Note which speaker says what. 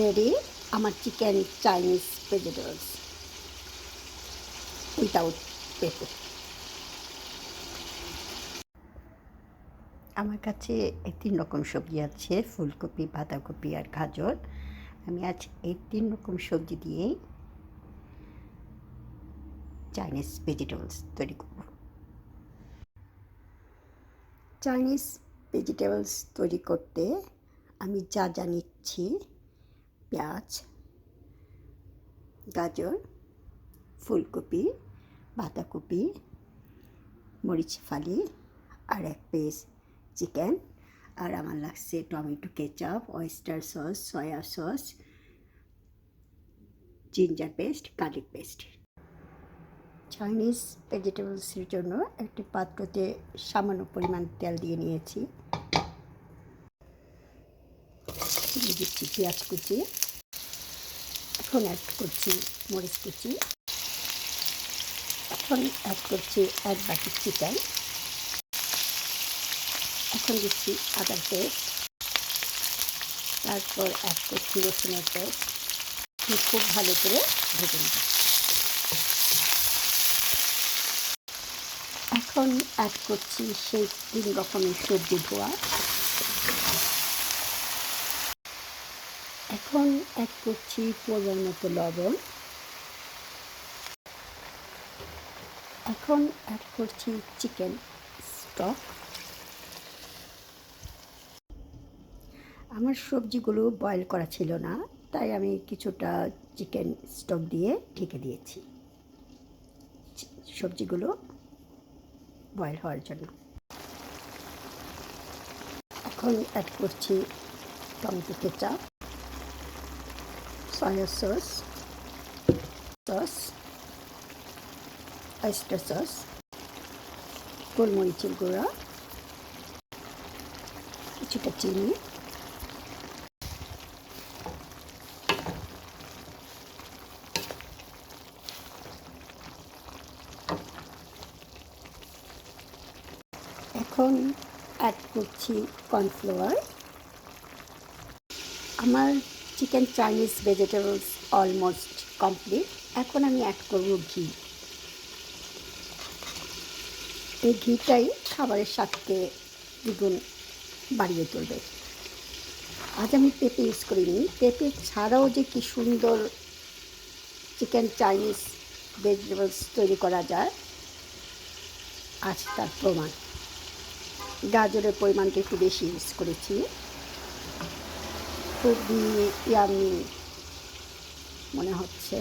Speaker 1: Ready আমার chicken Chinese vegetables without পেঁপে আমার কাছে এই তিন রকম সবজি আছে ফুলকপি বাঁধাকপি আর গাজর। আমি আজ এই তিন রকম সবজি দিয়েই চাইনিজ ভেজিটেবলস তৈরি করব। চাইনিজ ভেজিটেবলস তৈরি করতে আমি যা যা নিচ্ছি পেঁয়াজ, গাজর, ফুলকপি, বাঁধাকপি, মরিচ ফালি আর এক পিস চিকেন। আর আমার লাগছে tomato ketchup oyster sauce soya sauce ginger paste garlic paste Chinese ভেজিটেবলসের জন্য একটি পাত্রতে সামান্য পরিমাণ তেল দিয়ে নিয়েছি। দিয়ে দিচ্ছি পেঁয়াজ কুচি, এখন অ্যাড করছি মরিচ কুচি, এখন অ্যাড করছি এক বাটি চিকেন, এখন দিচ্ছি আদার পেস্ট, তারপর অ্যাড করছি রসুনের পেস্ট খুব ভালো করে ভেজে নেব। এখন অ্যাড করছি সেই তিন রকমের সবজি ধোয়া। এখন অ্যাড করছি পরিমাণ মতো লবণ। এখন অ্যাড করছি চিকেন স্টক। আমার সবজিগুলো বয়েল করা ছিল না, তাই আমি কিছুটা চিকেন স্টক দিয়ে ঢেকে দিয়েছি। সবজিগুলো বয়েল হওয়ার জন্য। এখন অ্যাড করছি tomato ketchup soya sauce sauce oyster sauce গোলমরিচের গুঁড়া কিছুটা চিনি এখন অ্যাড করছি কর্নফ্লাওয়ার আমার chicken Chinese vegetables almost complete এখন আমি অ্যাড করব ঘি। এই ঘিটাই খাবারের স্বাদকে দ্বিগুণ বাড়িয়ে তুলবে। আজ আমি পেঁপে ইউজ করিনি। পেঁপে ছাড়াও যে কি সুন্দর চিকেন চাইনিজ ভেজিটেবলস তৈরি করা যায়, আজ তার প্রমাণ। গাজরের পরিমাণটা একটু বেশি ইউজ করেছি। খুবই ইয়ামি মনে হচ্ছে।